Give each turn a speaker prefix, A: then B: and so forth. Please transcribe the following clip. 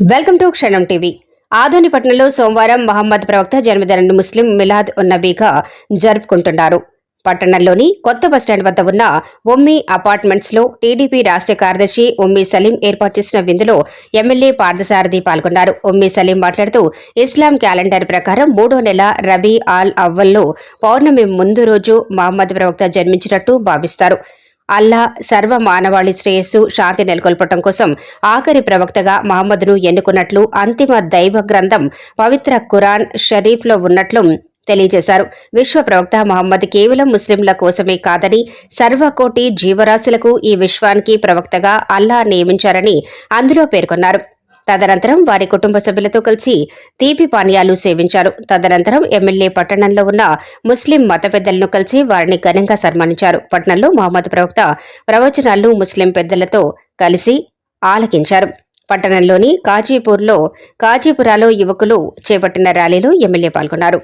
A: Welcome to Kshanam TV. ఆధోనిపట్నంలో సోమవారం మహమ్మద్ ప్రవక్త జన్మదినాన్ని ముస్లిం మిలాద్ ఉన్నబీగా జరుపుకుంటున్నారు. పట్టణంలోని కొత్త బస్టాండ్ వద్ద ఉన్న ఉమ్మి అపార్ట్మెంట్స్లో టీడీపీ రాష్ట్ర కార్యదర్శి ఉమ్మి సలీం ఏర్పాటు చేసిన విందులో ఎమ్మెల్యే పార్థసారథి పాల్గొన్నారు. ఉమ్మి సలీం మాట్లాడుతూ ఇస్లాం క్యాలెండర్ ప్రకారం మూడో నెల రబీ ఆల్ అవ్వల్లో పౌర్ణమి ముందు రోజు మహమ్మద్ ప్రవక్త జన్మించినట్టు భావిస్తారు. అల్లా సర్వ మానవాళి శ్రేయస్సు శాంతి నెలకొల్పటం కోసం ఆఖరి ప్రవక్తగా మహమ్మద్ను ఎన్నుకున్నట్లు అంతిమ దైవ గ్రంథం పవిత్ర ఖురాన్ షరీఫ్లో ఉన్నట్లు తెలియజేశారు. విశ్వ ప్రవక్త మహమ్మద్ కేవలం ముస్లింల కోసమే కాదని సర్వకోటి జీవరాశులకు ఈ విశ్వానికి ప్రవక్తగా అల్లా నియమించారని అందులో పేర్కొన్నారు. తదనంతరం వారి కుటుంబ సభ్యులతో కలిసి తీపి పానీయాలు సేవించారు. తదనంతరం ఎమ్మెల్యే పట్టణంలో ఉన్న ముస్లిం మత పెద్దలను కలిసి వారిని ఘనంగా సన్మానించారు. పట్టణంలో మహమ్మద్ ప్రవక్త ప్రవచనాలను ముస్లిం పెద్దలతో కలిసి ఆలకించారు. పట్టణంలోని కాజీపూర్లో కాజీపురాలో యువకులు చేపట్టిన ర్యాలీలో ఎమ్మెల్యే పాల్గొన్నారు.